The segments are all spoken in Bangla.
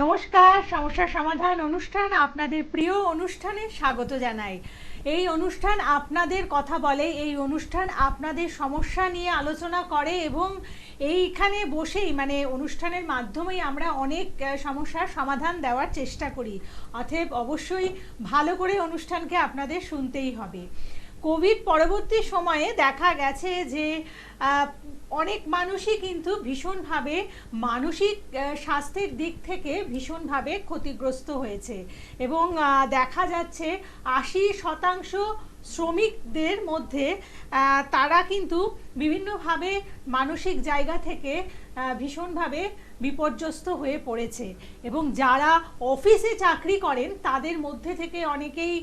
নমস্কার সমস্যা সমাধান অনুষ্ঠান আপনাদের প্রিয় অনুষ্ঠানে স্বাগত জানাই। এই অনুষ্ঠান আপনাদের কথা বলে, এই অনুষ্ঠান আপনাদের সমস্যা নিয়ে আলোচনা করে এবং এইখানে বসেই মানে অনুষ্ঠানের মাধ্যমেই আমরা অনেক সমস্যার সমাধান দেওয়ার চেষ্টা করি। অতএব অবশ্যই ভালো করে অনুষ্ঠানকে আপনাদের শুনতেই হবে। কোভিড পরবর্তী সময়ে দেখা গেছে যে অনেক মানুষই কিন্তু ভীষণভাবে মানসিক স্বাস্থ্যের দিক থেকে ভীষণভাবে ক্ষতিগ্রস্ত হয়েছে। এবং দেখা যাচ্ছে আশি শতাংশ শ্রমিকদের মধ্যে তারা কিন্তু বিভিন্নভাবে মানসিক জায়গা থেকে ভীষণভাবে বিপর্যস্ত হয়ে পড়েছে। এবং যারা অফিসে চাকরি করেন, তাদের মধ্যে থেকে অনেকেই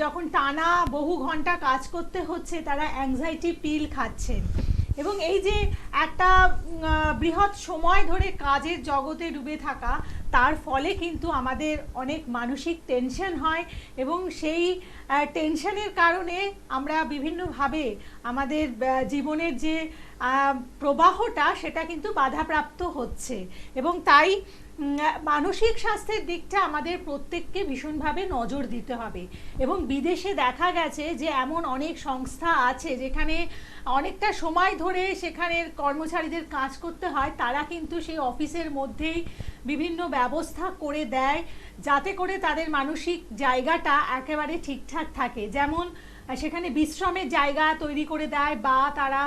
যখন টানা বহু ঘণ্টা কাজ করতে হচ্ছে, তারা অ্যাংজাইটি পিল খাচ্ছেন। এবং এই যে একটা বৃহৎ সময় ধরে কাজের জগতে ডুবে থাকা, তার ফলে কিন্তু আমাদের অনেক মানসিক টেনশন হয় এবং সেই টেনশনের কারণে আমরা বিভিন্নভাবে আমাদের জীবনের যে প্রবাহটা, সেটা কিন্তু বাধাপ্রাপ্ত হচ্ছে। এবং তাই মানসিক স্বাস্থ্যের দিকটা আমাদের প্রত্যেককে ভীষণভাবে নজর দিতে হবে। এবং বিদেশে দেখা গেছে যে এমন অনেক সংস্থা আছে যেখানে অনেকটা সময় ধরে সেখানের কর্মচারীদের কাজ করতে হয়, তারা কিন্তু সেই অফিসের মধ্যেই বিভিন্ন ব্যবস্থা করে দেয়, যাতে করে তাদের মানসিক জায়গাটা একেবারে ঠিকঠাক থাকে। যেমন সেখানে বিশ্রামের জায়গা তৈরি করে দেয় বা তারা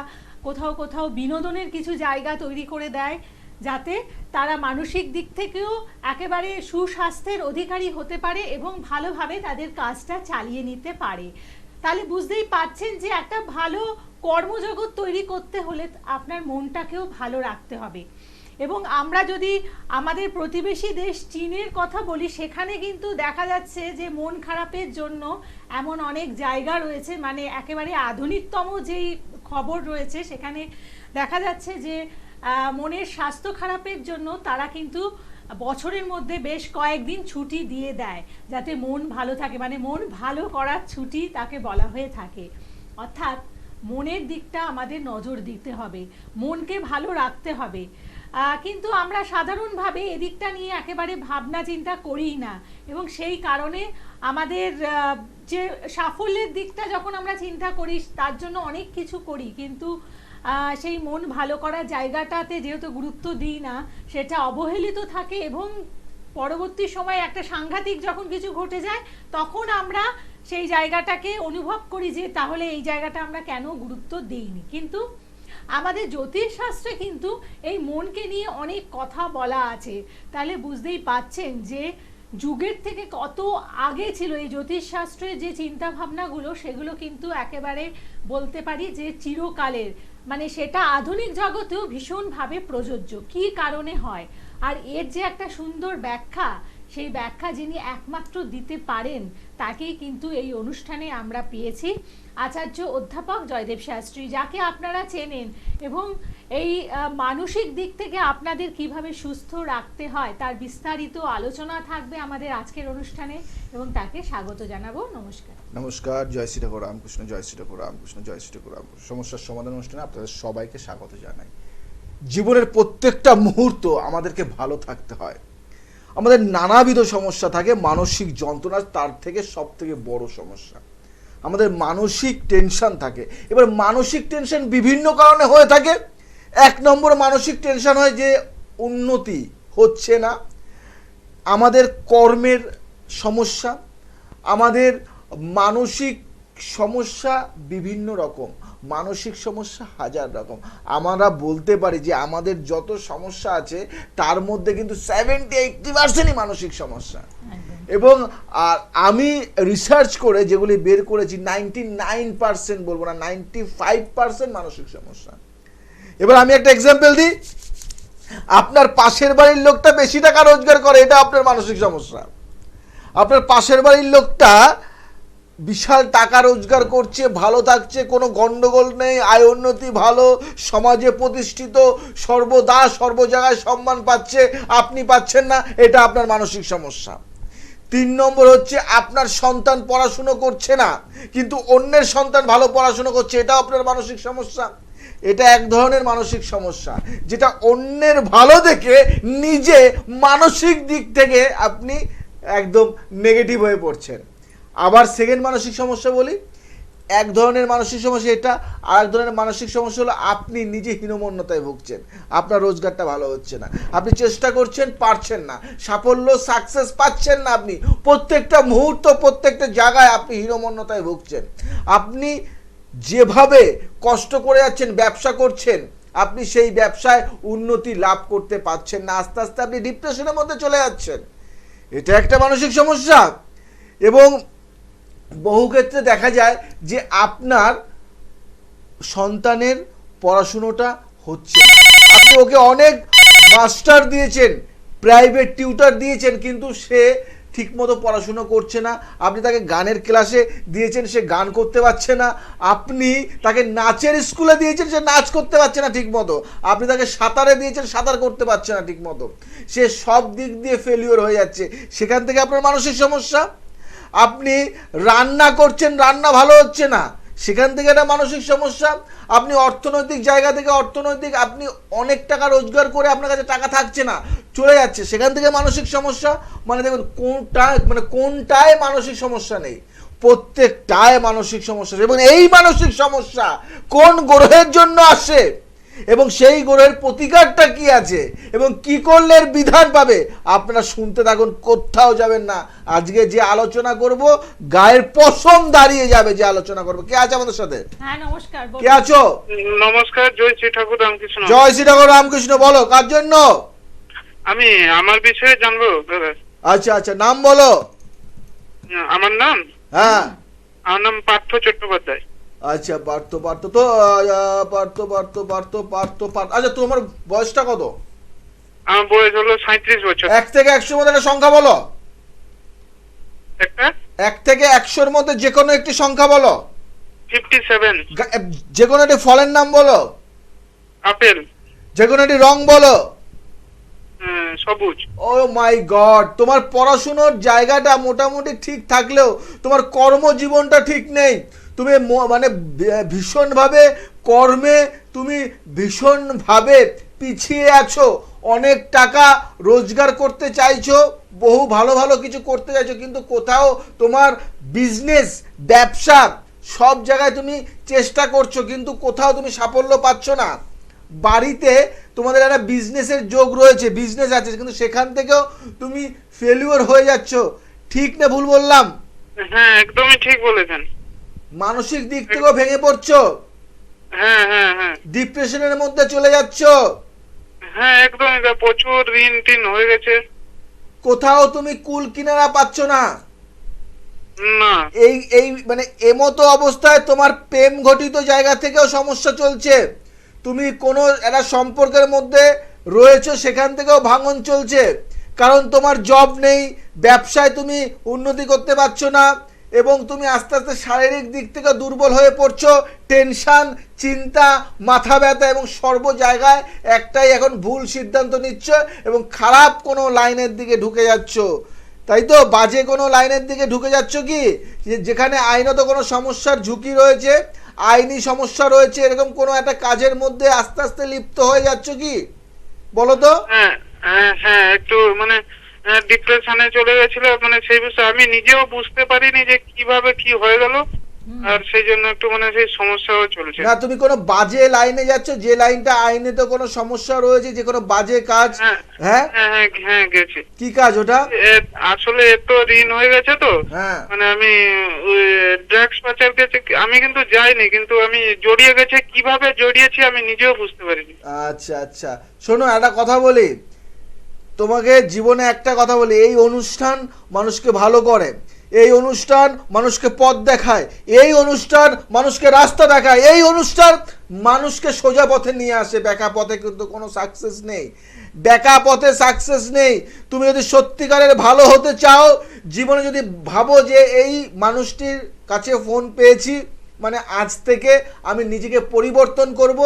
কোথাও কোথাও বিনোদনের কিছু জায়গা তৈরি করে দেয়। যাতে তারা মানসিক দিক থেকেও একেবারে সুস্বাস্থ্যের অধিকারী হতে পারে এবং ভালোভাবে তাদের কাজটা চালিয়ে নিতে পারে। তাহলে বুঝতেই পারছেন যে একটা ভালো কর্মজগৎ তৈরি করতে হলে আপনার মনটাকেও ভালো রাখতে হবে। এবং আমরা যদি আমাদের প্রতিবেশী দেশ চীনের কথা বলি, সেখানে কিন্তু দেখা যাচ্ছে যে মন খারাপের জন্য এমন অনেক জায়গা রয়েছে মানে একেবারে আধুনিকতম যেই খবর রয়েছে, সেখানে দেখা যাচ্ছে যে মনের স্বাস্থ্য খারাপের জন্য তারা কিন্তু বছরের মধ্যে বেশ কয়েকদিন ছুটি দিয়ে দেয়, যাতে মন ভালো থাকে মানে মন ভালো করার ছুটি তাকে বলা হয়ে থাকে। অর্থাৎ মনের দিকটা আমাদের নজর দিতে হবে, মনকে ভালো রাখতে হবে। কিন্তু আমরা সাধারণভাবে এদিকটা নিয়ে একেবারে ভাবনা চিন্তা করিই না এবং সেই কারণে আমাদের যে সাফল্যের দিকটা যখন আমরা চিন্তা করি, তার জন্য অনেক কিছু করি। কিন্তু সেই মন ভালো করার জায়গাটাতে যেহেতু গুরুত্ব দিই না, সেটা অবহেলিত থাকে এবং পরবর্তী সময় একটা সাংঘাতিক যখন কিছু ঘটে যায়, তখন আমরা সেই জায়গাটাকে অনুভব করি যে তাহলে এই জায়গাটা আমরা কেন গুরুত্ব দিইনি। কিন্তু আমাদের জ্যোতিষশাস্ত্রে কিন্তু এই মনকে নিয়ে অনেক কথা বলা আছে। তাহলে বুঝতেই পাচ্ছেন যে যুগের থেকে কত আগে ছিল এই জ্যোতিষশাস্ত্রের যে চিন্তা ভাবনাগুলো সেগুলো কিন্তু একেবারে বলতে পারি যে চিরকালের। মানে সেটা আধুনিক জগতেও ভীষণভাবে প্রযোজ্য। কী কারণে হয়? আর এর যে একটা সুন্দর ব্যাখ্যা, সেই ব্যাখ্যা যিনি একমাত্র দিতে পারেন, তাকেই কিন্তু এই অনুষ্ঠানে আমরা পেয়েছি। আচার্য অধ্যাপক জয়দেব শাস্ত্রী, যাকে আপনারা চেনেন এবং এই মানসিক দিক থেকে আপনাদের কীভাবে সুস্থ রাখতে হয়, তার বিস্তারিত আলোচনা থাকবে আমাদের আজকের অনুষ্ঠানে এবং তাকে স্বাগত জানাব। নমস্কার। নমস্কার, জয় শ্রী ঠাকুর রামকৃষ্ণ, জয় শ্রী ঠাকুর রামকৃষ্ণ, জয় শ্রী ঠাকুর রামকৃষ্ণ। সমস্যার সমাধান অনুষ্ঠানে আপনাদের সবাইকে স্বাগত জানাই। জীবনের প্রত্যেকটা মুহূর্ত আমাদেরকে ভালো থাকতে হয়। আমাদের নানাবিধ সমস্যা থাকে, মানসিক যন্ত্রণা তার থেকে সব থেকে বড় সমস্যা। আমাদের মানসিক টেনশন থাকে। এবার মানসিক টেনশন বিভিন্ন কারণে হয়ে থাকে। এক নম্বর মানসিক টেনশন হয় যে উন্নতি হচ্ছে না। আমাদের কর্মের সমস্যা, আমাদের মানসিক সমস্যা বিভিন্ন রকম মানসিক সমস্যা হাজার রকম। আমরা বলতে পারি যে আমাদের যত সমস্যা আছে তার মধ্যে কিন্তু সেভেন্টি এইটটি পার্সেন্টই মানসিক সমস্যা। এবং আর আমি রিসার্চ করে যেগুলি বের করেছি নাইনটি নাইন পার্সেন্ট বলব না নাইনটি ফাইভ পার্সেন্ট মানসিক সমস্যা। এবার আমি একটা এক্সাম্পল দিই। আপনার পাশের বাড়ির লোকটা বেশি টাকা রোজগার করে এটা আপনার মানসিক সমস্যা। আপনার পাশের বাড়ির লোকটা বিশাল টাকা রোজগার করছে, ভালো থাকছে, কোনো গন্ডগোল নেই, আয় উন্নতি ভালো, সমাজে প্রতিষ্ঠিত, সর্বদা সর্ব জায়গায় সম্মান পাচ্ছে, আপনি পাচ্ছেন না, এটা আপনার মানসিক সমস্যা। তিন নম্বর হচ্ছে, আপনার সন্তান পড়াশুনো করছে না, কিন্তু অন্যের সন্তান ভালো পড়াশুনো করছে, এটাও আপনার মানসিক সমস্যা। এটা এক ধরনের মানসিক সমস্যা, যেটা অন্যের ভালো দেখে নিজে মানসিক দিক থেকে আপনি একদম নেগেটিভ হয়ে পড়ছেন। আবার সেকেন্ড মানসিক সমস্যা বলি, এক ধরনের মানসিক সমস্যা এটা আর এক ধরনের মানসিক সমস্যা হলো আপনি নিজে হীনমন্যতায় ভুগছেন, আপনার রোজগারটা ভালো হচ্ছে না, আপনি চেষ্টা করছেন পারছেন না, সাফল্য সাকসেস পাচ্ছেন না আপনি, প্রত্যেকটা মুহূর্ত, প্রত্যেকটা জায়গায় আপনি হীনমন্যতায় ভুগছেন, আপনি যেভাবে কষ্ট করে যাচ্ছেন, ব্যবসা করছেন, আপনি সেই ব্যবসায় উন্নতি লাভ করতে পারছেন না, আস্তে আস্তে আপনি ডিপ্রেশনের মধ্যে চলে যাচ্ছেন, এটা একটা মানসিক সমস্যা এবং বহু ক্ষেত্রে দেখা যায় যে আপনার সন্তানের পড়াশুনোটা হচ্ছে আপনি ওকে অনেক মাস্টার দিয়েছেন, প্রাইভেট টিউটার দিয়েছেন, কিন্তু সে ঠিকমতো পড়াশুনো করছে না। আপনি তাকে গানের ক্লাসে দিয়েছেন, সে গান করতে পারছে না। আপনি তাকে নাচের স্কুলে দিয়েছেন, সে নাচ করতে পারছে না ঠিকমতো। আপনি তাকে সাঁতারে দিয়েছেন, সাঁতার করতে পারছে না ঠিকমতো। সে সব দিক দিয়ে ফেলিওর হয়ে যাচ্ছে। সেখান থেকে আপনার মানসিক সমস্যা? আপনি রান্না করছেন, রান্না ভালো হচ্ছে না। সেখান থেকে একটা মানসিক সমস্যা। আপনি অর্থনৈতিক জায়গা থেকে অর্থনৈতিক, আপনি অনেক টাকা রোজগার করে আপনার কাছে টাকা থাকছে না, চলে যাচ্ছে। সেখান থেকে মানসিক সমস্যা মানে দেখুন কোনটা মানে কোনটায় মানসিক সমস্যা নেই, প্রত্যেকটায় মানসিক সমস্যা এবং এই মানসিক সমস্যা কোন গ্রহের জন্য আসে? এবং সেই গ্রহের প্রতিকারটা কি আছে? এবং কি করলে এর বিধান পাবে? আপনারা শুনতে থাকুন কোথাও যাবেন না। আজকে যে আলোচনা করব গায়ের পশম দাঁড়িয়ে যাবে যে আলোচনা করব। কে আছে আমাদের সাথে? হ্যাঁ নমস্কার কে আছো? নমস্কার জয় শ্রী ঠাকুর রামকৃষ্ণ। জয় শ্রী ঠাকুর রামকৃষ্ণ বলো কার জন্য? আমি আমার বিষয়ে জানব আচ্ছা আচ্ছা নাম বলো। আমার নাম? হ্যাঁ। আমার নাম পার্থ চট্টোপাধ্যায়। আচ্ছা পার্থ পার্থ তো পার্থ পার্থ পার্থ পার্থ পার্থ। আচ্ছা তোমার বয়সটা কত? আমার বয়স হলো সাঁত্রিশ বছর। এক থেকে একশোর মধ্যে একটা সংখ্যা বলো। এক থেকে একশোর মধ্যে যে কোনো একটি সংখ্যা বলো। Fifty seven. যে কোনো একটি ফলের নাম বলো। আপেল। যে কোনো একটি রং বলো। সবুজ। ও মাই গড তোমার পড়াশুনোর জায়গাটা মোটামুটি ঠিক থাকলেও তোমার কর্মজীবনটা ঠিক নেই। তুমি মানে ভীষণভাবে কর্মে তুমি ভীষণভাবে পিছিয়ে আছো। অনেক টাকা রোজগার করতে চাইছো, বহু ভালো ভালো কিছু করতে চাইছো, কিন্তু কোথাও তোমার বিজনেস, ব্যবসা সব জায়গায় তুমি চেষ্টা করছ, কিন্তু কোথাও তুমি সাফল্য পাচ্ছ না। বাড়িতে তোমাদের একটা বিজনেসের যোগ রয়েছে, বিজনেস আছে, কিন্তু সেখান থেকেও তুমি ফেলিওর হয়ে যাচ্ছ। ঠিক না ভুল বললাম? হ্যাঁ একদমই ঠিক বলেছেন। মানসিক দিক থেকেও ভেঙে পড়ছো? হ্যাঁ হ্যাঁ হ্যাঁ। ডিপ্রেশনের মধ্যে চলে যাচ্ছ? হ্যাঁ একদমই দা, প্রচুর ঋণ টিন হয়ে গেছে। কোথাও তুমি কুল কিনারা পাচ্ছ না। না। এই এই মানে এমতো অবস্থায় তোমার প্রেম ঘটিত জায়গা থেকেও সমস্যা চলছে। তুমি কোনো একটা সম্পর্কের মধ্যে রয়েছো সেখান থেকেও ভাঙন চলছে। কারণ তোমার জব নেই ব্যবসায় তুমি উন্নতি করতে পারছ না। এবং তুমি আস্তে আস্তে শারীরিক দিক থেকে দুর্বল হয়ে পড়ছো টেনশন চিন্তা, মাথা ব্যথা এবং সর্ব জায়গায় একটাই এখন ভুল সিদ্ধান্ত নিচ্ছ এবং খারাপ কোনো লাইনের দিকে ঢুকে যাচ্ছ। তাই তো? বাজে কোনো লাইনের দিকে ঢুকে যাচ্ছ কি? যেখানে আইনত কোনো সমস্যার ঝুঁকি রয়েছে, আইনি সমস্যা রয়েছে, এরকম কোনো একটা কাজের মধ্যে আস্তে আস্তে লিপ্ত হয়ে যাচ্ছ কি? বলো তো? হ্যাঁ হ্যাঁ হ্যাঁ একটু মানে ডিপ্রেশনে চলে গেছিল। মানে সেই বিষয়ে আমি নিজেও বুঝতে পারিনি যে কীভাবে কি হয়ে গেল। আর সেই জন্য একটু মানে সেই সমস্যাও চলছে। না তুমি কোনো বাজে লাইনে যাচ্ছ? যে লাইনটা আইনে তো কোনো সমস্যা রয়েছে যে কোনো বাজে কাজ? হ্যাঁ। হ্যাঁ? হ্যাঁ হ্যাঁ হ্যাঁ কি কাজ ওটা? আসলে এত ঋণ হয়ে গেছে তো। হ্যাঁ। মানে আমি ড্রাগস পাচার গেছে আমি কিন্তু যাইনি কিন্তু আমি জড়িয়ে গেছে। কীভাবে জড়িয়েছি আমি নিজেও বুঝতে পারিনি। আচ্ছা আচ্ছা। শোনো একটা কথা বলি। তোমাকে জীবনে একটা কথা বলি, এই অনুষ্ঠান মানুষকে ভালো করে, এই অনুষ্ঠান মানুষকে পথ দেখায়, এই অনুষ্ঠান মানুষকে রাস্তা দেখায়, এই অনুষ্ঠান মানুষকে সোজা পথে নিয়ে আসে। বেকা পথে কিন্তু কোনো সাকসেস নেই। বেকা পথে সাকসেস নেই। তুমি যদি সত্যিকারের ভালো হতে চাও, জীবনে যদি ভাবো যে এই মানুষটির কাছে ফোন পেয়েছি মানে আজ থেকে আমি নিজেকে পরিবর্তন করব,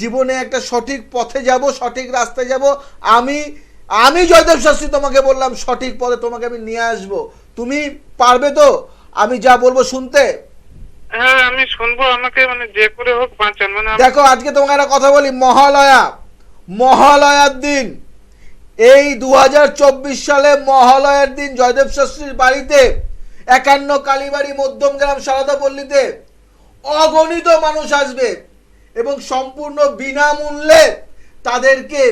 জীবনে একটা সঠিক পথে যাব, সঠিক রাস্তায় যাব, আমি আমি জয়দেব শাস্ত্রী তোমাকে বললাম সঠিক পথে তোমাকে আমি নিয়ে আসব। তুমি পারবে তো? আমি যা বলব শুনতে? হ্যাঁ আমি শুনব আমাকে মানে যে করে হোক বাঁচান। মানে দেখো আজকে তোমাকে একটা কথা বলি মহালয়া। মহালয়ার দিন। এই দু হাজার চব্বিশ সালে মহালয়ার দিন জয়দেব শাস্ত্রীর বাড়িতে একান্ন কালীবাড়ি মধ্যমগ্রাম সারদা পল্লীতে অগণিত মানুষ আসবে এবং সম্পূর্ণ বিনামূল্যে তাদেরকে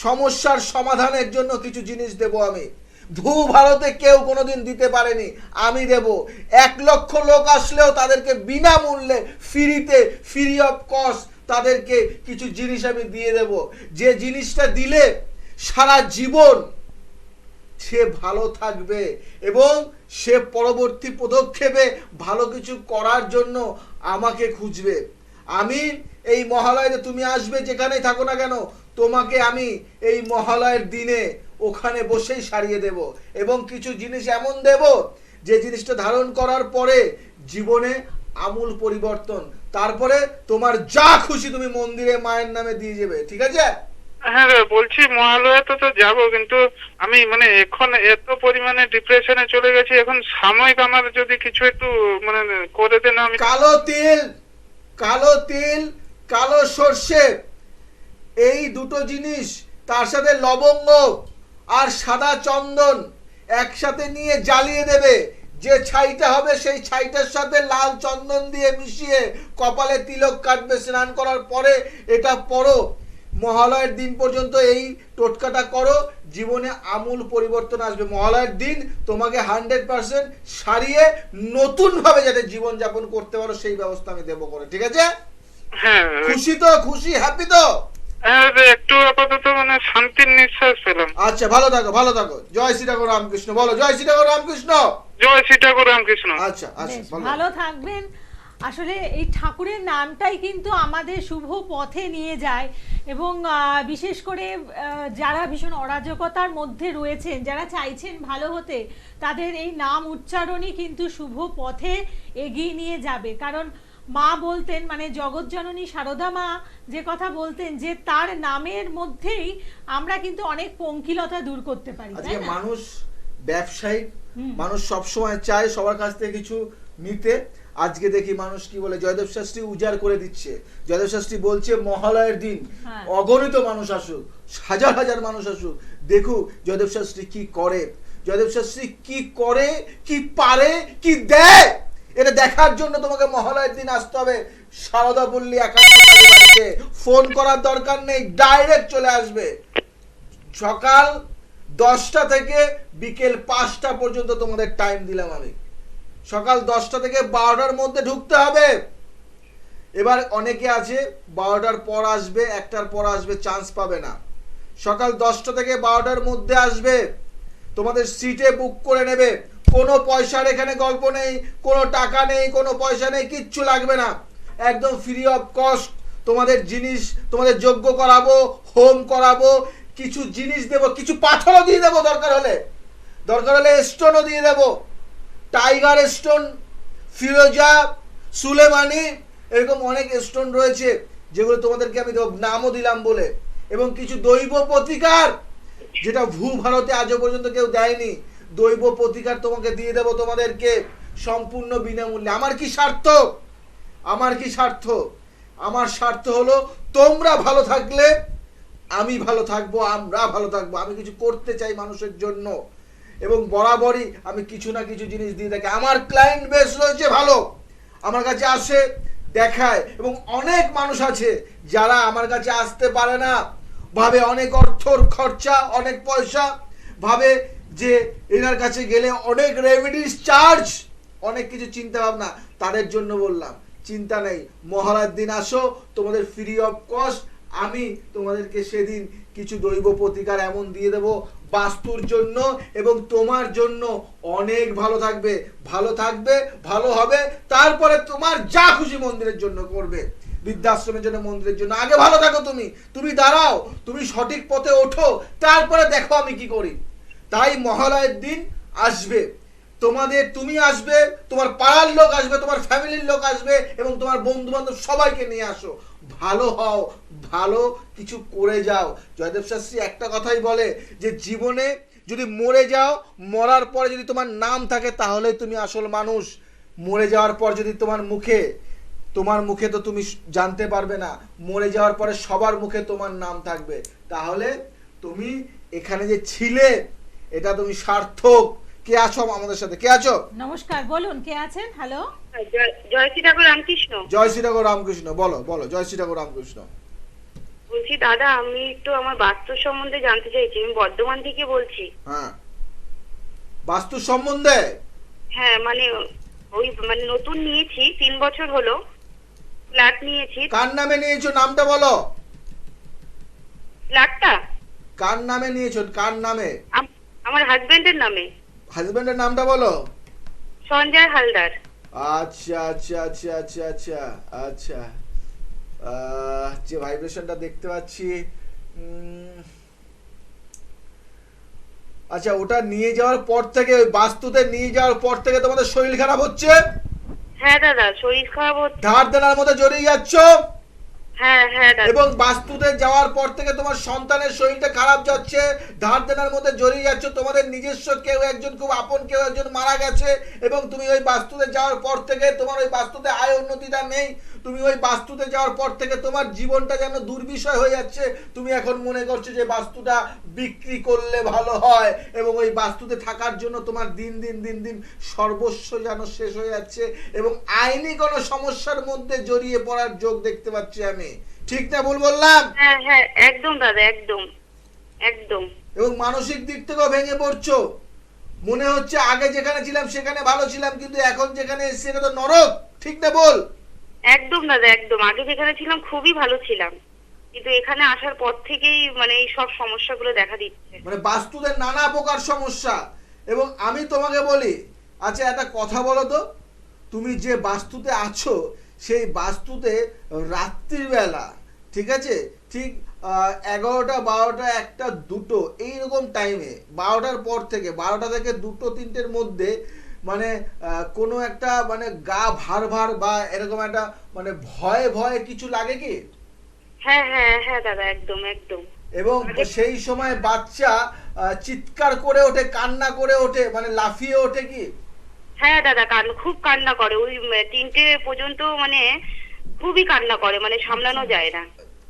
সমস্যার সমাধানের জন্য কিছু জিনিস দেব আমি। ভূ ভারতে কেউ কোনোদিন দিতে পারেনি, আমি দেব। এক লক্ষ লোক আসলেও তাদেরকে বিনামূল্যে ফ্রিতে ফ্রি অফ কস্ট তাদেরকে কিছু জিনিস আমি দিয়ে দেব। যে জিনিসটা দিলে সারা জীবন সে ভালো থাকবে এবং সে পরবর্তী পদক্ষেপে ভালো কিছু করার জন্য আমাকে খুঁজবে। আমি এই মহালয়ে তুমি আসবে যেখানেই থাকো না কেন তোমাকে আমি এই মহালয়ের দিনে ওখানে বসেই সারিয়ে দেব এবং কিছু জিনিস এমন দেব যে জিনিসটা ধারণ করার পরে জীবনে আমূল পরিবর্তন তারপরে তোমার যা খুশি তুমি মন্দিরে মায়ের নামে দিয়ে যাবে ঠিক আছে? হ্যাঁ রে, বলছি মহালয়াতে তো যাব কিন্তু আমি মানে এখন এত পরিমাণে ডিপ্রেশনে চলে গেছি এখন সাময়িক আমার যদি কিছু একটু মানে করে দেন আমি কালো তিল কালো তিল কালো সর্ষে এই দুটো জিনিস তার সাথে লবঙ্গ আর সাদা চন্দন একসাথে নিয়ে জ্বালিয়ে দেবে। যে ছাইটা হবে সেই ছাইটার সাথে লাল চন্দন দিয়ে মিশিয়ে কপালে তিলক কাটবে স্নান করার পরে এটা পরো মহালয়ের দিন পর্যন্ত এই টোটকাটা করো। জীবনে আমূল পরিবর্তন আসবে। মহালয়ের দিন তোমাকে হান্ড্রেড পার্সেন্ট সারিয়ে নতুনভাবে যাতে জীবন যাপন করতে পারো সেই ব্যবস্থা আমি দেবো করে। ঠিক আছে? হ্যাঁ। খুশি তো খুশি হ্যাপি তো? একটু আপাতত মানে শান্তির নিঃশ্বাস পেলাম। আচ্ছা ভালো থাকো ভালো থাকো। জয় রামকৃষ্ণ বলো জয় রামকৃষ্ণ! জয় রামকৃষ্ণ। আচ্ছা আচ্ছা ভালো থাকবেন। আসলে এই ঠাকুরের নামটাই কিন্তু আমাদের শুভ পথে নিয়ে যায় এবং আহ, বিশেষ করে আহ, যারা ভীষণ অরাজকতার মধ্যে রয়েছেন যারা চাইছেন ভালো হতে তাদের এই নাম উচ্চারণই কিন্তু শুভ পথে এগিয়ে নিয়ে যাবে। কারণ মা বলতেন মানে জগৎজননী সারদা মা যে কথা বলতেন যে তার নামের মধ্যেই আমরা কিন্তু অনেক পঙ্কিলতা দূর করতে পারি আজকে মানুষ ব্যবসায়ী মানুষ সব সময় চায় সবার কাছ থেকে কিছু নিতে। আজকে দেখি মানুষ কি বলে জয়দেব শাস্ত্রী উজাড় করে দিচ্ছে। জয়দেব শাস্ত্রী বলছে মহালয়ের দিন হ্যাঁ। অগণিত মানুষ আসুক হাজার হাজার মানুষ আসুক। দেখুক জয়দেব শাস্ত্রী কি করে জয়দেব শাস্ত্রী কি করে কি পারে কি দেয়? এটা দেখার জন্য তোমাকে মহালয়ের দিন আসতে হবে। সারদা পল্লী বাড়িতে ফোন করার দরকার নেই, ডাইরেক্ট চলে আসবে। সকাল দশটা থেকে বিকেল পাঁচটা পর্যন্ত তোমাদের টাইম দিলাম আমি। সকাল দশটা থেকে বারোটার মধ্যে ঢুকতে হবে। এবার অনেকে আছে, বারোটার পর আসবে, একটার পর আসবে চান্স পাবে না। সকাল দশটা থেকে বারোটার মধ্যে আসবে। তোমাদের সিটে বুক করে নেবে। কোনো পয়সার এখানে গল্প নেই, কোনো টাকা নেই, কোনো পয়সা নেই, কিচ্ছু লাগবে না। একদম ফ্রি অফ কস্ট তোমাদের জিনিস, তোমাদের যোগ্য করাবো হোম করাবো, কিছু জিনিস দেবো, কিছু পাথরও দিয়ে দেবো দরকার হলে। দরকার হলে স্টোনও দিয়ে দেবো। টাইগার স্টোন ফিরোজা, সুলেমানি, এরকম অনেক স্টোন রয়েছে, যেগুলো তোমাদেরকে আমি নামও দিলাম বলে। এবং কিছু দৈব প্রতিকার যেটা ভূ ভারতে আজও পর্যন্ত কেউ দেয়নি। দৈব প্রতিকার তোমাকে দিয়ে দেবো তোমাদেরকে সম্পূর্ণ বিনামূল্যে। আমার কি স্বার্থ? আমার কি স্বার্থ? আমার স্বার্থ হলো তোমরা ভালো থাকলে আমি ভালো থাকব, আমরা ভালো থাকব। আমি কিছু করতে চাই মানুষের জন্য। এবং বরাবরই আমি কিছু না কিছু জিনিস দিয়ে থাকি। আমার ক্লায়েন্ট বেস রয়েছে ভালো, আমার কাছে আসে, দেখায়। এবং অনেক মানুষ আছে যারা আমার কাছে আসতে পারে না। ভাবে অনেক অর্থর খরচা, অনেক পয়সা, ভাবে যে এনার কাছে গেলে অনেক রেমিডিস চার্জ অনেক কিছু চিন্তা ভাবনা। তাদের জন্য বললাম, চিন্তা নেই, মহারাজ দিন আসো, তোমাদের ফ্রি অফ কস্ট আমি তোমাদেরকে সেদিন কিছু দৈব প্রতিকার এমন দিয়ে দেব বাস্তুর জন্য এবং তোমার জন্য অনেক ভালো থাকবে। ভালো থাকবে, ভালো হবে, তারপরে তোমার যা খুশি মন্দিরের জন্য করবে। বৃদ্ধাশ্রমের জন্য, মন্দিরের জন্য। আগে ভালো থাকো তুমি। তুমি দাঁড়াও, তুমি সঠিক পথে ওঠো, তারপরে দেখো আমি কি করি। তাই মহালয়ের দিন আসবে। তোমাদের, তুমি আসবে, তোমার পাড়ার লোক আসবে, তোমার ফ্যামিলির লোক আসবে, এবং তোমার বন্ধু বান্ধব সবাইকে নিয়ে আসো। ভালো হও, ভালো কিছু করে যাও। জয়দেব শাস্ত্রী একটা কথাই বলে যে, জীবনে যদি মরে যাও, মরার পরে যদি তোমার নাম থাকে তাহলে তুমি আসল মানুষ। মরে যাওয়ার পর যদি তোমার মুখে তোমার মুখে তো তুমি জানতে পারবে না। মরে যাওয়ার পরে সবার মুখে তোমার নাম থাকবে। তাহলে তুমি এখানে যে ছিলে এটা তুমি সার্থক। কে আছো আমাদের সাথে? কে আছো? নমস্কার বলুন কে আছেন? হ্যালো? জয়- শ্রী ঠাকুর রামকৃষ্ণ। জয় শ্রী ঠাকুর রামকৃষ্ণ। বলো বলো জয় শ্রী ঠাকুর রামকৃষ্ণ। বলছি দাদা আমি একটু আমার বাস্তু সম্বন্ধে জানতে চাইছি। আমি বর্ধমান থেকে বলছি। হ্যাঁ। বাস্তু সম্বন্ধে? হ্যাঁ মানে ওই মানে নতুন নিয়েছি তিন বছর হলো। ফ্ল্যাট নিয়েছি। কার নামে নিয়েছো? নামটা বলো। ফ্ল্যাটটা? কার নামে নিয়েছো? কার নামে? আমার হাজবেন্ডের নামে। হাজবেন্ডের নামটা বলো। সঞ্জয় হালদার। আচ্ছা আচ্ছা আচ্ছা আচ্ছা আচ্ছা আচ্ছা। যে ভাইব্রেশনটা দেখতে পাচ্ছি আচ্ছা ওটা নিয়ে যাওয়ার পর থেকে ওই বাস্তুতে নিয়ে যাওয়ার পর থেকে তোমাদের শরীর খারাপ হচ্ছে? হ্যাঁ দাদা শরীর খারাপ হচ্ছে। ধার দেনার মধ্যে জড়িয়ে যাচ্ছ? হ্যাঁ হ্যাঁ দাদা। এবং বাস্তুতে যাওয়ার পর থেকে তোমার সন্তানের শরীরটা খারাপ যাচ্ছে ধার দেনার মধ্যে জড়িয়ে যাচ্ছ তোমাদের নিজস্ব কেউ একজন খুব আপন কেউ একজন মারা গেছে এবং তুমি ওই বাস্তুতে যাওয়ার পর থেকে তোমার ওই বাস্তুতে আয় উন্নতিটা নেই। তুমি ওই বাস্তুতে যাওয়ার পর থেকে তোমার জীবনটা যেন দুর্বিষয় হয়ে যাচ্ছে। তুমি এখন মনে করছ যে বাস্তুটা বিক্রি করলে ভালো হয় এবং ওই বাস্তুতে থাকার জন্য তোমার দিন দিন দিন দিন সর্বস্ব যেন শেষ হয়ে যাচ্ছে এবং আইনি কোনো সমস্যার মধ্যে জড়িয়ে পড়ার যোগ দেখতে পাচ্ছি আমি। ঠিক না ভুল বললাম? হ্যাঁ হ্যাঁ একদম দাদা একদম একদম। এবং মানসিক দিক থেকেও ভেঙে পড়ছো। মনে হচ্ছে আগে যেখানে ছিলাম সেখানে ভালো ছিলাম কিন্তু এখন যেখানে এসেছি এটা তো নরক। ঠিক না বল একদম দাদা, একদম। আগে যেখানে ছিলাম খুবই ভালো ছিলাম। কিন্তু এখানে আসার পর থেকেই মানে এই সব সমস্যাগুলো দেখা দিচ্ছে। মানে বাস্তুদের নানা প্রকার সমস্যা। এবং আমি তোমাকে বলি আচ্ছা একটা কথা বলো তো। তুমি যে বাস্তুতে আছো, সেই বাস্তুতে রাত্রিবেলা, ঠিক আছে? ঠিক এগারোটা, বারোটা, একটা, দুটো, এইরকম টাইমে বারোটার পর থেকে, বারোটা থেকে দুটো, তিনটের মধ্যে মানে কোনো একটা মানে গা ভার ভার বা এরকম একটা মানে ভয়ে ভয়ে কিছু লাগে কি? হ্যাঁ হ্যাঁ হ্যাঁ দাদা একদম একদম। এবং সেই সময় বাচ্চা চিৎকার করে ওঠে কান্না করে ওঠে মানে লাফিয়ে ওঠে কি? হ্যাঁ দাদা কান খুব কান্না করে। ওই তিনটে পর্যন্ত মানে খুবই কান্না করে মানে সামলানো যায় না।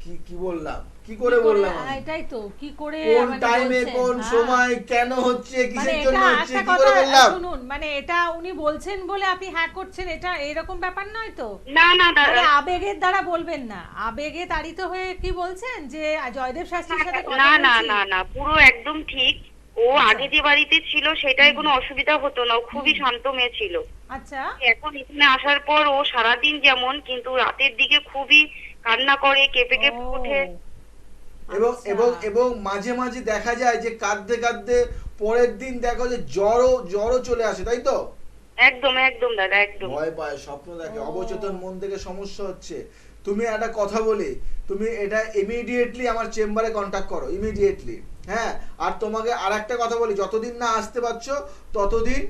কি কি বললাম? কি করে বললাম? হ্যাঁ, এটাই তো কি করে কোন মানে টাইমে কোন হ্যাঁ। সময় কেন হচ্ছে মানে কিসের জন্য হচ্ছে কি করে বললাম? শুনুন মানে এটা উনি বলছেন বলে আপনি হ্যাঁ করছেন এটা এরকম ব্যাপার নয় তো? না না মানে দাদা আবেগের দ্বারা বলবেন না। আবেগে তাড়িত হয়ে কি বলছেন যে জয়দেব শাস্ত্রীর সাথে কথা না না না না পুরো একদম ঠিক। ও আগে যে বাড়িতে ছিল সেটাই কোনো অসুবিধা হতো না। ও খুবই শান্ত মেয়ে ছিল। আচ্ছা। এখন এখানে আসার পর ও সারাদিন যেমন কিন্তু রাতের দিকে খুবই কান্না করে কেঁপে কেঁপে ওঠে। এবং আচ্ছা। এবং এবং মাঝে মাঝে দেখা যায় যে কাঁদতে কাঁদতে পরের দিন দেখো যে জ্বরও জ্বরও চলে আসে তাই তো? একদম একদম দাদা একদম। ভয় পায় স্বপ্ন দেখে অবচেতন মন থেকে সমস্যা হচ্ছে। তুমি একটা কথা বলি তুমি এটা ইমিডিয়েটলি আমার চেম্বারে কন্ট্যাক্ট করো ইমিডিয়েটলি হ্যাঁ? আর তোমাকে আর একটা কথা বলি যতদিন না আসতে পারছ ততদিন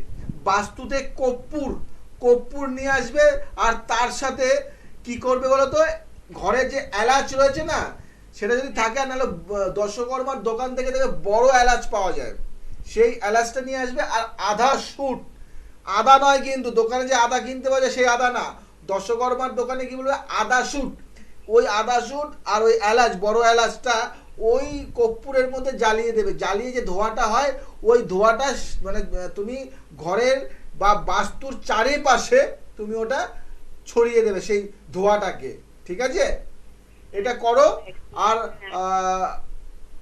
বাস্তুতে কর্পূর কর্পূর নিয়ে আসবে আর তার সাথে কি করবে বলো তো? ঘরে যে এলাচ রয়েছে না সেটা যদি থাকে আর নাহলে দশকর্মার দোকান থেকে দেখবে বড় এলাচ পাওয়া যায়। সেই এলাচটা নিয়ে আসবে আর আধা শুট। আদা নয় কিন্তু, দোকানে যে আদা কিনতে পাওয়া যায়, সেই আদা না। দশকর্মার দোকানে কি বলবে? আদা শুট। ওই আদা শুট আর ওই এলাচ, বড় এলাচটা ওই কর্পূরের মধ্যে জ্বালিয়ে দেবে। জ্বালিয়ে যে ধোঁয়াটা হয়, ওই ধোঁয়াটা মানে তুমি ঘরের বা বাস্তুর চারিপাশে তুমি ওটা ছড়িয়ে দেবে সেই ধোঁয়াটাকে। ঠিক আছে? এটা করো আর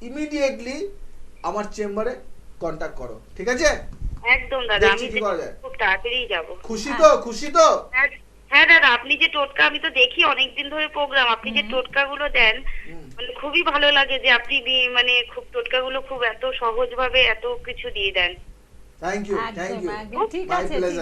ইমিডিয়েটলি আমার চেম্বারে কন্ট্যাক্ট করো ঠিক আছে? একদম দাদা আমি। খুব তাড়াতাড়ি যাব। খুশি তো খুশি তো? হ্যাঁ হ্যাঁ দাদা আপনি যে টোটকা আমি তো দেখি অনেকদিন ধরে প্রোগ্রাম আপনি যে টোটকাগুলো দেন মানে খুবই ভালো লাগে যে আপনি মানে খুব টোটকা গুলো খুব এত সহজ ভাবে এত কিছু দিয়ে দেন। থ্যাংক ইউ থ্যাংক ইউ ঠিক আছে ঠিক-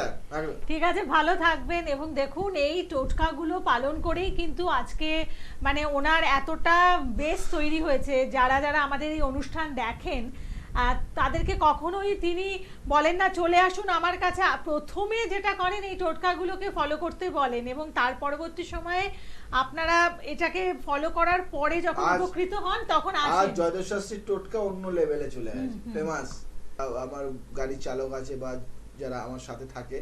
ঠিক আছে ভালো থাকবেন। এবং দেখুন এই টোটকাগুলো পালন করেই কিন্তু আজকে মানে ওনার এতটা বেস তৈরি হয়েছে। যারা যারা আমাদের এই অনুষ্ঠান দেখেন তাদেরকে কখনোই তিনি বলেন না চলে আসুন আমার কাছে। প্রথমে যেটা করেন এই টোটকাগুলোকে ফলো করতে বলেন। এবং তার পরবর্তী সময়ে আপনারা এটাকে ফলো করার পরে যখন উপকৃত হন তখন আসেন। জয়দেব শাস্ত্রীর টোটকা অন্য লেভেলে চলে আসে। ফেমাস আমার গাড়ি চালক আছে বা যারা আমার সাথে থাকে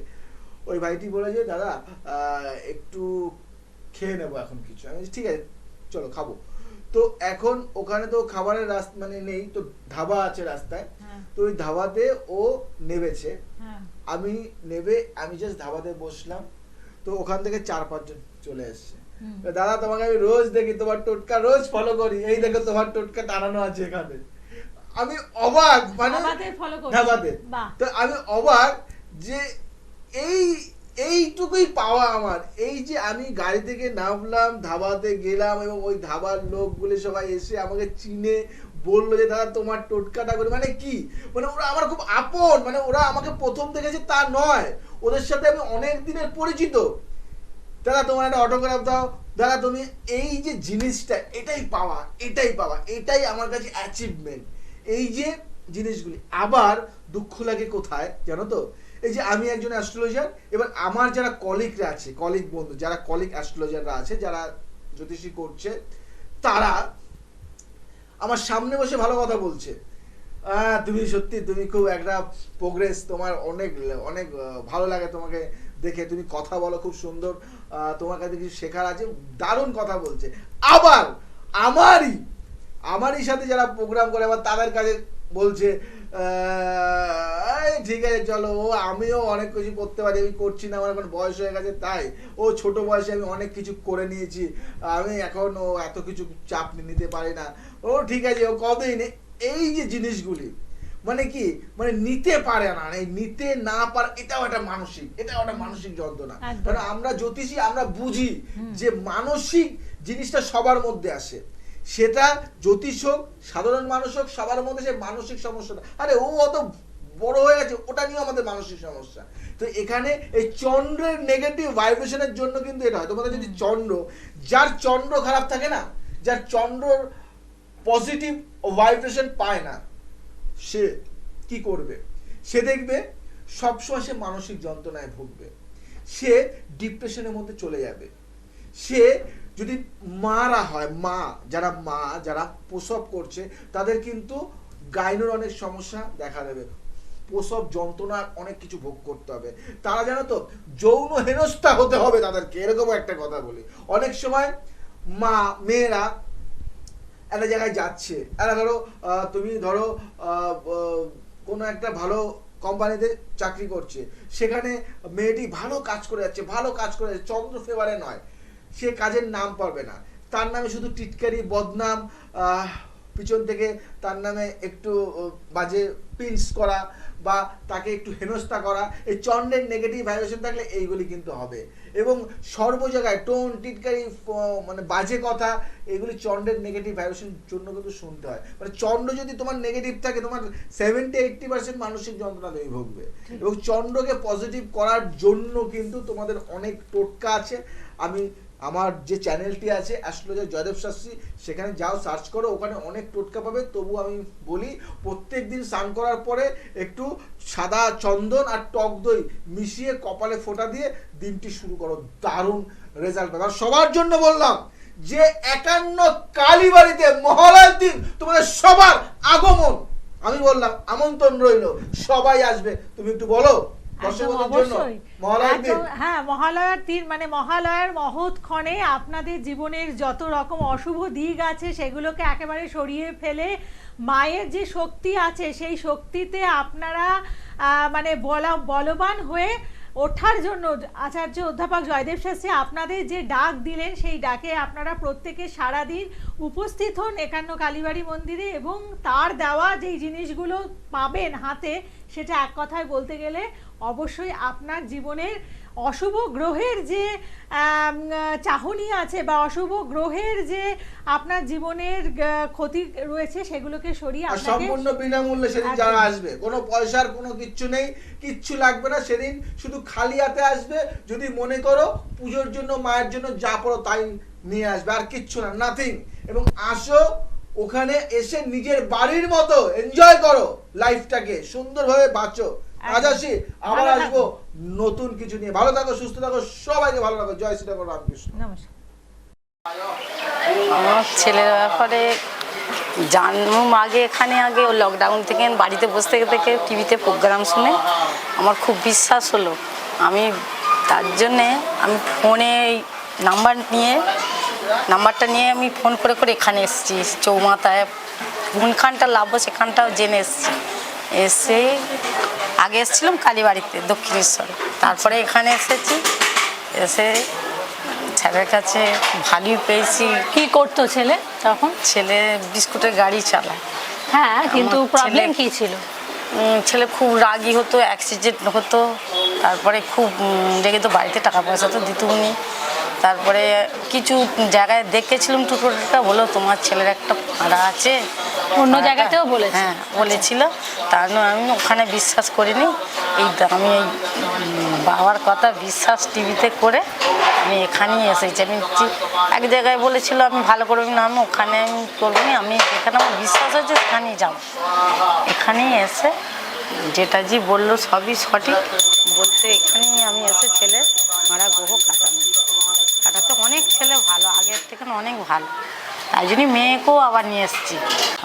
ওই ভাইটি বলেছে দাদা আহ, একটু খেয়ে নেব এখন কিছু। আমি ঠিক আছে চলো খাব। তো এখন ওখানে তো খাবারের রাস্তা মানে নেই তো ধাবা আছে রাস্তায়। হ্যাঁ। তো ওই ধাবাতে ও নেবেছে। হ্যাঁ। আমি নেবে আমি জাস্ট ধাবাতে বসলাম। তো ওখান থেকে চার পাঁচজন চলে এসছে। দাদা তোমাকে আমি রোজ দেখি তোমার টোটকা রোজ ফলো করি। এই দেখো তোমার টোটকা টানানো আছে এখানে। আমি অবাক মানে ধাবাতে। তো আমি অবাক যে এই এইটুকুই পাওয়া আমার। এই যে আমি গাড়ি থেকে নামলাম ধাবাতে গেলাম এবং ওই ধাবার লোকগুলি সবাই এসে আমাকে চিনে বলল যে দাদা তোমার টোটকাটা করে মানে কি? মানে ওরা আমার খুব আপন মানে ওরা আমাকে প্রথম দেখেছে তা নয়। ওদের সাথে আমি অনেক দিনের পরিচিত। দাদা তোমার একটা অটোগ্রাফ দাও। দাদা তুমি এই যে জিনিসটা এটাই পাওয়া এটাই পাওয়া এটাই আমার কাছে অ্যাচিভমেন্ট এই যে জিনিসগুলি, আবার দুঃখ লাগে কোথায় জানো তো? এই যে আমি একজন অ্যাস্ট্রোলজার এবার আমার যারা কলিগরা আছে কলিগ বন্ধু, যারা কলিগ অ্যাস্ট্রোলজাররা আছে, যারা জ্যোতিষী করছে, তারা আমার সামনে বসে ভালো কথা বলছে। তুমি সত্যি, তুমি খুব একটা প্রোগ্রেস তোমার অনেক অনেক ভালো লাগে তোমাকে দেখে। তুমি কথা বলো, খুব সুন্দর তোমার কাছে কিছু শেখার আছে, দারুণ কথা বলছে। আবার আমারই আমারই সাথে যারা প্রোগ্রাম করে আবার তাদের কাছে বলছে ঠিক আছে চলো ও আমিও অনেক কিছু করতে পারি আমি করছি না আমার এখন বয়স হয়ে গেছে তাই ও ছোট বয়সে আমি অনেক কিছু করে নিয়েছি আমি এখন ও এত কিছু চাপ নিতে পারি না। ও ঠিক আছে ও কতই নেই এই যে জিনিসগুলি মানে কি মানে নিতে পারে না এই নিতে না পারে এটাও একটা মানসিক এটাও একটা মানসিক যন্ত্রণা। কারণ আমরা জ্যোতিষী আমরা বুঝি যে মানসিক জিনিসটা সবার মধ্যে আসে। সেটা জ্যোতিষ হোক, সাধারণ মানুষ হোক, সবার মধ্যে সে মানসিক সমস্যাটা। আরে ও অত বড় হয়ে গেছে, ওটা নিয়ে আমাদের মানসিক সমস্যা। তো এখানে এই চন্দ্রের নেগেটিভ ভাইব্রেশনের জন্য কিন্তু এটা হয়। তোমাদের যদি চন্দ্র, যার চন্দ্র খারাপ থাকে না, যার চন্দ্রর পজিটিভ ভাইব্রেশন পায় না, সে কি করবে? সে দেখবে সবসময় সে মানসিক যন্ত্রণায় ভুগবে। সে ডিপ্রেশনের মধ্যে চলে যাবে। সে যদি মারা হয়, মা, যারা মা, যারা প্রসব করছে, তাদের কিন্তু গাইনোর অনেক সমস্যা দেখা দেবে। প্রসব যন্ত্রণা অনেক কিছু ভোগ করতে হবে। তারা জানো তো, যৌন হেনস্থা হতে হবে তাদেরকে, এরকম একটা কথা বলি। অনেক সময় মা, মেয়েরা একটা জায়গায় যাচ্ছে। একটা ধরো তুমি ধরো কোনো একটা ভালো কোম্পানিতে চাকরি করছে। সেখানে মেয়েটি ভালো কাজ করে যাচ্ছে, ভালো কাজ করে যাচ্ছে, চন্দ্র ফেভারে নয়। সে কাজের নাম পারবে না। তার নামে শুধু টিটকারি বদনাম পিছন থেকে তার নামে একটু বাজে পিন্স করা বা তাকে একটু হেনস্থা করা এই চন্দ্রের নেগেটিভ ভাইব্রেশন থাকলে এইগুলি কিন্তু হবে। এবং সর্ব জায়গায় টোন টিটকারি মানে বাজে কথা এগুলি চন্দ্রের নেগেটিভ ভাইব্রেশন জন্য কিন্তু শুনতে হয়। মানে চন্দ্র যদি তোমার নেগেটিভ থাকে তোমার সেভেন্টি এইটটি পার্সেন্ট মানসিক যন্ত্রণা তুমি ভুগবে। এবং চন্দ্রকে পজিটিভ করার জন্য কিন্তু তোমাদের অনেক টোটকা আছে। আমি আমার যে চ্যানেলটি আছে, অ্যাস্ট্রোলজার জয়দেব শাস্ত্রী, সেখানে যাও, সার্চ করো, ওখানে অনেক টোটকা পাবে। তবু আমি বলি প্রত্যেক দিন স্নান করার পরে একটু সাদা চন্দন আর টক দই মিশিয়ে কপালে ফোঁটা দিয়ে দিনটি শুরু করো। দারুণ রেজাল্ট পাবে। আর সবার জন্য বললাম যে, একান্ন কালীবাড়িতে মহালয়ার দিন তোমাদের সবার আগমন। আমি বললাম, আমন্ত্রণ রইল। সবাই আসবে। তুমি একটু বলো একদম, হ্যাঁ মহালয়ার দিন মানে মহালয়ার মহৎক্ষণে আপনাদের জীবনের যত রকম অশুভ দিক আছে সেগুলোকে একেবারে সরিয়ে ফেলে মায়ের যে শক্তি আছে সেই শক্তিতে আপনারা মানে বলা বলবান হয়ে ওঠার জন্য আচার্য অধ্যাপক জয়দেব শাস্ত্রী আপনাদের যে ডাক দিলেন, সেই ডাকে আপনারা প্রত্যেকে সারাদিন উপস্থিত হন একান্ন কালীবাড়ি মন্দিরে এবং তার দেওয়া যেই জিনিসগুলো পাবেন হাতে, সেটা এক কথায় বলতে গেলে অবশ্যই আপনার জীবনের অশুভ গ্রহের যে চাহনি আছে বা অশুভ গ্রহের যে আপনার জীবনের ক্ষতি রয়েছে সেগুলোকে সরিয়ে সম্পূর্ণ বিনামূল্যে সেদিন যারা আসবে কোনো পয়সার কোনো কিচ্ছু নেই কিচ্ছু লাগবে না সেদিন শুধু খালি হাতে আসবে যদি মনে করো পুজোর জন্য মায়ের জন্য যা পড়ো তাই নিয়ে আসবে আর কিচ্ছু না নাথিং এবং আসো ওখানে এসে নিজের বাড়ির মতো এনজয় করো লাইফটাকে সুন্দরভাবে বাঁচো। আজ আসি আবার আসব। নতুন কিছু নিয়ে। ভালো থাকো সুস্থ থাকো সবাইকে ভালো রাখো। জয় শ্রী রামকৃষ্ণ। নমস্কার। আমার ছেলের ব্যাপারে জানলাম আগে এখানে আগে ও লকডাউন থেকে বাড়িতে বসে থেকে থেকে টিভিতে প্রোগ্রাম শুনে আমার খুব বিশ্বাস হলো। আমি তার জন্যে আমি ফোনে এই নাম্বার নিয়ে নাম্বারটা নিয়ে আমি ফোন করে করে এখানে এসেছি। চৌমাথায় কোনখানটা লাভবো সেখানটাও জেনে এসেছি। এসে আগে এসেছিলাম কালীবাড়িতে দক্ষিণেশ্বরে। তারপরে এখানে এসেছি এসে স্যারের কাছে ভালোই পেয়েছি। কি করতো ছেলে? তখন ছেলে বিস্কুটের গাড়ি চালায়। হ্যাঁ কিন্তু প্রবলেম কি ছিল? ছেলে খুব রাগী হতো অ্যাক্সিডেন্ট হতো। তারপরে খুব রেগে তো বাড়িতে টাকা পয়সা তো দিত উনি তারপরে কিছু জায়গায় দেখেছিলাম টুটোটা বলো তোমার ছেলের একটা ভাড়া আছে। অন্য জায়গাতেও বলে হ্যাঁ বলেছিল। তার জন্য আমি ওখানে বিশ্বাস করিনি। এই আমি এই বাবার কথা বিশ্বাস টিভিতে করে আমি এখানেই এসেছি। আমি এক জায়গায় বলেছিল আমি ভালো করবি না আমি ওখানে আমি করব না আমি যেখানে আমার বিশ্বাস হয়েছে সেখানেই যাব। এখানেই এসে যেটা জি বলল সবই সঠিক। বলতে এখানেই আমি এসে ছেলে মারা গ্রহ কাটানো কাটাতে অনেক ছেলে ভালো আগের থেকে অনেক ভালো। তাই জন্যই মেয়েকেও আবার নিয়ে এসেছি।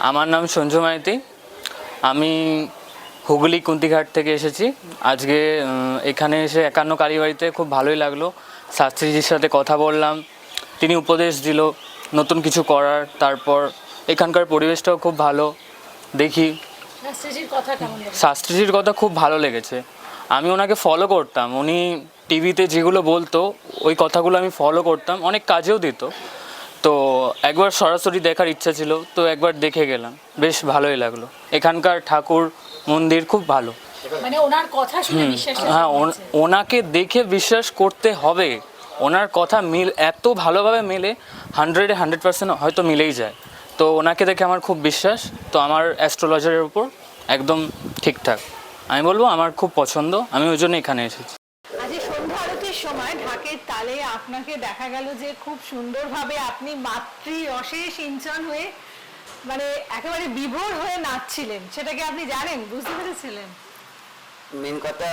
আমার নাম সঞ্জু মাইতি। আমি হুগলি কুন্তিঘাট থেকে এসেছি। আজকে এখানে এসে একান্ন কালীবাড়িতে খুব ভালোই লাগল। শাস্ত্রীজির সাথে কথা বললাম তিনি উপদেশ দিল নতুন কিছু করার তারপর এখানকার পরিবেশটাও খুব ভালো। দেখি শাস্ত্রীজির কথা খুব ভালো লেগেছে। আমি ওনাকে ফলো করতাম। উনি টিভিতে যেগুলো বলতো ওই কথাগুলো আমি ফলো করতাম। অনেক কাজেও দিত। তো একবার সরাসরি দেখার ইচ্ছা ছিল তো একবার দেখে গেলাম। বেশ ভালোই লাগল। এখানকার ঠাকুর মন্দির খুব ভালো। মানে ওনার কথা শুনে বিশ্বাস হ্যাঁ ওনাকে দেখে বিশ্বাস করতে হবে। ওনার কথা মিল এত ভালোভাবে মেলে হান্ড্রেডে হান্ড্রেড পার্সেন্ট হয়তো মিলেই যায়। তো ওনাকে দেখে আমার খুব বিশ্বাস। তো আমার অ্যাস্ট্রোলজারের উপর একদম ঠিকঠাক। আমি বলব আমার খুব পছন্দ। আমি ওই জন্য এখানে এসেছি আজ এই সন্ধ্যা আরতির সময় ঢাকের তালে আপনাকে দেখা গেল যে খুব সুন্দরভাবে আপনি মাতৃ রসে সিঞ্চন হয়ে মানে একেবারে বিভোর হয়ে নাচছিলেন। সেটাকে আপনি জানেন? বুঝতে পেরেছিলেন? মেন কথা,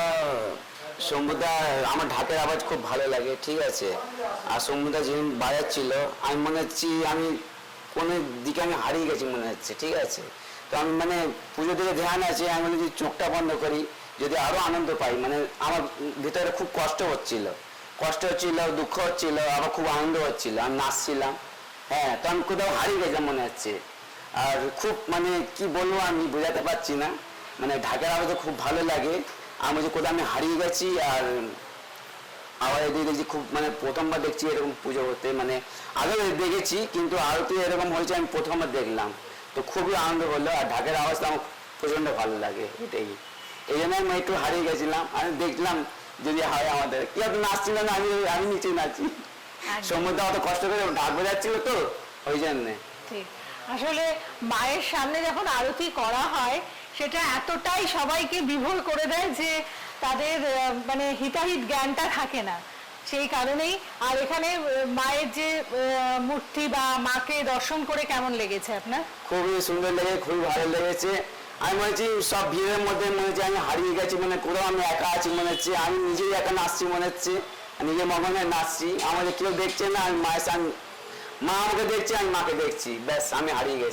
শম্ভুদা, আমার ঢাকের আওয়াজ খুব ভালো লাগে, ঠিক আছে? আর শম্ভুদা যেদিন বাজাচ্ছিল, আমি মনে হচ্ছি আমি কোনো দিকে আমি হারিয়ে গেছি মনে হচ্ছে, ঠিক আছে? তো আমি মানে পুজো দিকে ধ্যান আছে, আমি যদি চোখটা বন্ধ করি, যদি আরও আনন্দ পাই। মানে আমার ভিতরে খুব কষ্ট হচ্ছিল। কষ্ট হচ্ছিল, দুঃখ হচ্ছিল, আবার খুব আনন্দ হচ্ছিল। আমি নাচছিলাম। হ্যাঁ তো আমি কোথাও হারিয়ে গেছিলাম মনে হচ্ছে। আর খুব মানে কি বলব আমি বোঝাতে পারছি না। মানে ঢাকার আওয়াজে খুব ভালো লাগে। আমি যে কোথাও আমি হারিয়ে গেছি আর আবার এদিকে দেখছি খুব মানে প্রথমবার দেখছি এরকম পুজো হতে। মানে আগে দেখেছি, কিন্তু আরতি এরকম হয়েছে আমি প্রথমবার দেখলাম। তো খুবই আনন্দ হলো আর ঢাকের আওয়াজটা আমার প্রচণ্ড ভালো লাগে এটাই। এই জন্য আমি একটু হারিয়ে গেছিলাম। আমি দেখলাম যদি হয় আমাদের। কি আর নাচছিল না আমি আমি নিচে। নাচি সমুদ্র অত কষ্ট করে ঢাক বোঝাচ্ছিল তো ওই জন্যে। ঠিক। আসলে মায়ের সামনে যখন আরতি করা হয় সেটা এতটাই সবাইকে বিভোর করে দেয় যে তাদের মানে হিতাহিত জ্ঞানটা থাকে না। সেই কারণেই আর এখানে মায়ের যে মূর্তি বা মাকে দর্শন করে কেমন লেগেছে আপনার? খুবই সুন্দর লেগে খুবই ভালো লেগেছে। আমি হচ্ছি সব ভিড়ের মধ্যে মনে হচ্ছে আমি হারিয়ে গেছি মানে কোথাও আমি একা আছি, মনে হচ্ছে। আমি নিজেই একা নাচছি, মনে হচ্ছে। নিজের মগনে নাচছি। আমাদের কেউ দেখছে না, আমি মায়ের মা আমাকে দেখছে, আমি মাকে দেখছি। ব্যাস, আমি হারিয়ে গেছি।